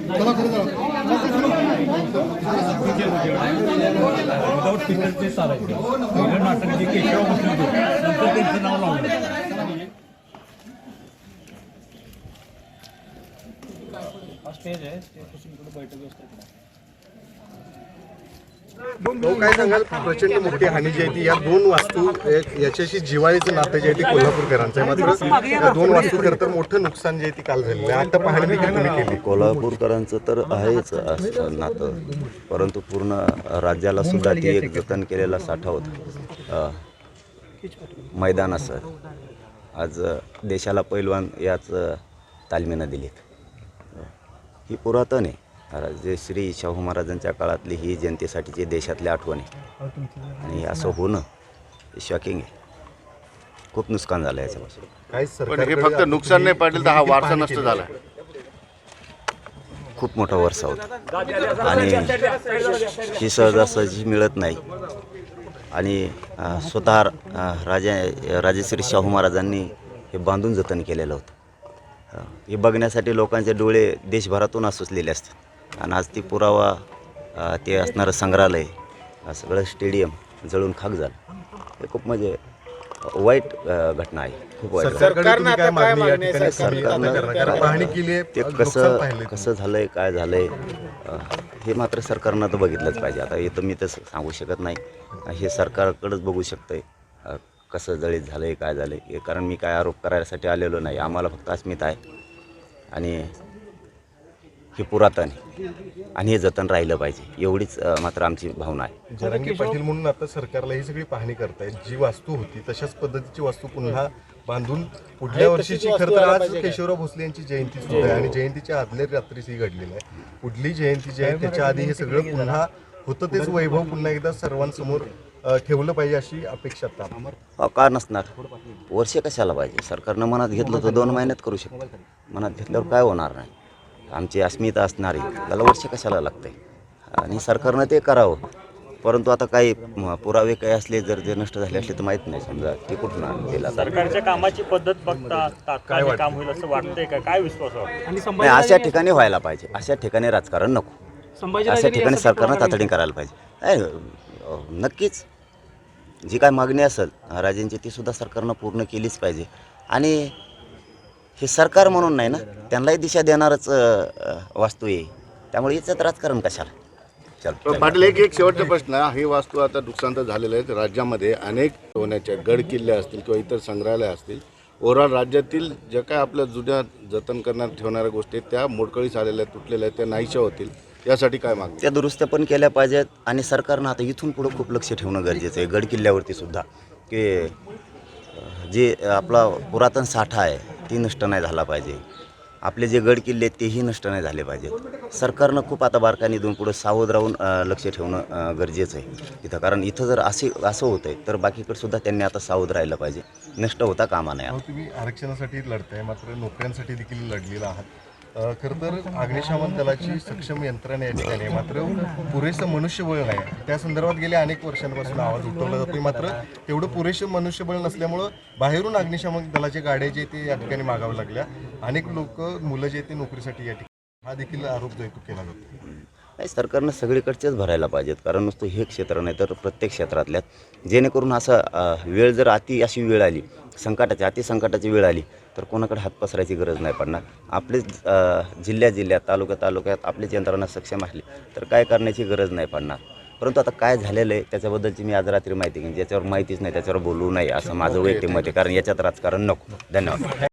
चलो करो without filter ते चालायचं फ़िल्टर नाटक नाव स्टेज है स्टेज बैठक असतात भाऊ काय सांगाल? प्रचंड मोठी हानी जी आहे ती या दोन वास्तू याच्याशी जिवाळीचं नातं जे आहे ते कोल्हापूरकरांचं आहे. मात्र या दोन वास्तू खरं तर मोठं नुकसान जे आहे ती काल झालेलं आहे. आता पाहणी देखील तुम्ही केली. कोल्हापूरकरांचं तर आहेच असं नातं. परंतु पूर्ण राज्याला सुद्धा ती एक जतन केलेला साठा होता. मैदान असं. आज देशाला पैलवान याच तालमीनं दिलीत. ही पुरातन आहे. अ, जे श्री शाहू महाराजांच्या काळातली ही जनतेसाठीची देशातली आठवण आहे. आणि असं होणं शॉकिंग आहे. खूप नुकसान झालं याच्यापासून. काय पण सरकार हे फक्त नुकसान नाही पाटील तर हा वारसा नष्ट झाला खूप मोठा वर्षा होता. आणि ही सहजासहजी मिळत नाही. आणि स्वतः राजा राजेश्री शाहू महाराजांनी हे बांधून जतन केलेलं होतं. हे बघण्यासाठी लोकांचे डोळे देशभरातून आसुसलेले असतात. आणि आज ती पुरावा ते असणारं संग्रहालय सगळं स्टेडियम जळून खाक झालं. हे खूप म्हणजे वाईट घटना आहे. खूप वाईट सरकारनं आहे? ते नुकसान कसं कसं झालंय काय झालंय हे मात्र सरकारनं तर बघितलंच पाहिजे. आता हे तर मी तसं सांगू शकत नाही. हे सरकारकडंच बघू शकतंय कसं जळीत झालंय काय झालंय. हे कारण मी काय आरोप करायसाठी आलेलो नाही. आम्हाला फक्त अस्मिता आहे. आणि हे पुरातन आहे आणि हे जतन राहिलं पाहिजे. एवढीच अ, मात्र आमची भावना आहे. जरांगी पाटील म्हणून आता सरकारला ही सगळी पाहणी करतायत. जी वास्तू होती तशाच पद्धतीची वास्तू पुन्हा बांधून पुढल्या वर्षीची खरं तर आज केशवराव भोसले यांची जयंती सुद्धा आहे आणि जयंतीच्या आदल्या रात्रीच ही घडलेली आहे. पुढली जयंती जी आहे त्याच्या आधी हे सगळं पुन्हा होतं तेच वैभव पुन्हा एकदा सर्वांसमोर अ, ठेवलं पाहिजे अशी अपेक्षा आता का नसणार? वर्ष कशाला पाहिजे? सरकारनं मनात घेतलं तर दोन महिन्यात करू शकतं. मनात घेतल्यावर काय होणार नाही? आमची अस्मिता असणारी त्याला वर्ष कशाला लागतंय? आणि सरकारनं ते करावं. परंतु आता काही पुरावे काही असले जर ते नष्ट झाले असले तर माहीत नाही. समजा ते कुठून आणून दिला? सरकारच्या कामाची पद्धत बघता तात्काळ काम होईल असं वाटतंय का? काय विश्वास वाटतो नाही अशा ठिकाणी व्हायला पाहिजे. अशा ठिकाणी राजकारण नको. अशा ठिकाणी सरकारनं तातडी करायला पाहिजे. नक्कीच. जी काय मागणी असेल राजेंची ती सुद्धा सरकारनं पूर्ण केलीच पाहिजे. आणि हे सरकार म्हणून नाही ना त्यांनाही दिशा देणारच वास्तू आहे. त्यामुळे याच्यात राजकारण कशाला? पाटील एक एक शेवटचा प्रश्न. ही वास्तू आता नुकसान तर झालेलं आहे. राज्यामध्ये अनेक होण्याच्या गड किल्ले असतील किंवा इतर संग्रहालय असतील. ओव्हरऑल राज्यातील ज्या काय आपल्या जुन्या जतन करणार ठेवणाऱ्या गोष्टी आहेत, त्या मोडकळीस आलेल्या आहेत, तुटलेल्या आहेत त्या नाहीशा होतील. यासाठी काय मागणी? त्या दुरुस्त्या पण केल्या पाहिजेत आणि सरकारनं आता इथून पुढं खूप लक्ष ठेवणं गरजेचं आहे. गड किल्ल्यावरती सुद्धा. की जे आपला पुरातन साठा आहे ती नष्ट नाही झाला पाहिजे. आपले जे गड किल्ले आहेत तेही नष्ट नाही झाले पाहिजेत. सरकारनं खूप आता बारकाने दोन पुढं सावध राहून लक्ष ठेवणं गरजेचं आहे तिथं कारण इथं जर असे असं होतं आहे तर बाकीकडे सुद्धा त्यांनी आता सावध राहिलं पाहिजे. नष्ट होता कामा नाही तुम्ही आरक्षणासाठी लढताय मात्र नोकऱ्यांसाठी देखील लढलेला आहात. खरं तर अग्निशमन दलाची सक्षम यंत्रणा या ठिकाणी मात्र पुरेसं मनुष्यबळ नाही. त्या संदर्भात गेल्या अनेक वर्षांपासून आवाज उठवला जातोय. मात्र तेवढं पुरेसं मनुष्यबळ नसल्यामुळं बाहेरून अग्निशमन दलाच्या गाड्या जे ते या ठिकाणी मागाव्या लागल्या. अनेक लोक मुलं जे ते नोकरीसाठी या ठिकाणी हा देखील आरोप जो केला जातो नाही सरकारनं सगळीकडचेच भरायला पाहिजेत. कारण नुसतं हे क्षेत्र नाही तर प्रत्येक क्षेत्रातल्यात. जेणेकरून असं वेळ जर अति अशी वेळ आली संकटाची अति संकटाची वेळ आली तर कोणाकडे हात पसरायची गरज नाही पडणार. आपलेच अ, जिल्ह्या जिल्ह्यात तालुक्या तालुक्यात आपलीच यंत्रणा सक्षम असली तर काय करण्याची गरज नाही पडणार. परंतु आता काय झालेलं आहे त्याच्याबद्दलची मी आज रात्री माहिती घेईन. ज्याच्यावर माहितीच नाही त्याच्यावर बोलू नये असं माझं वैयक्तिक मत आहे. कारण याच्यात राजकारण नको. धन्यवाद.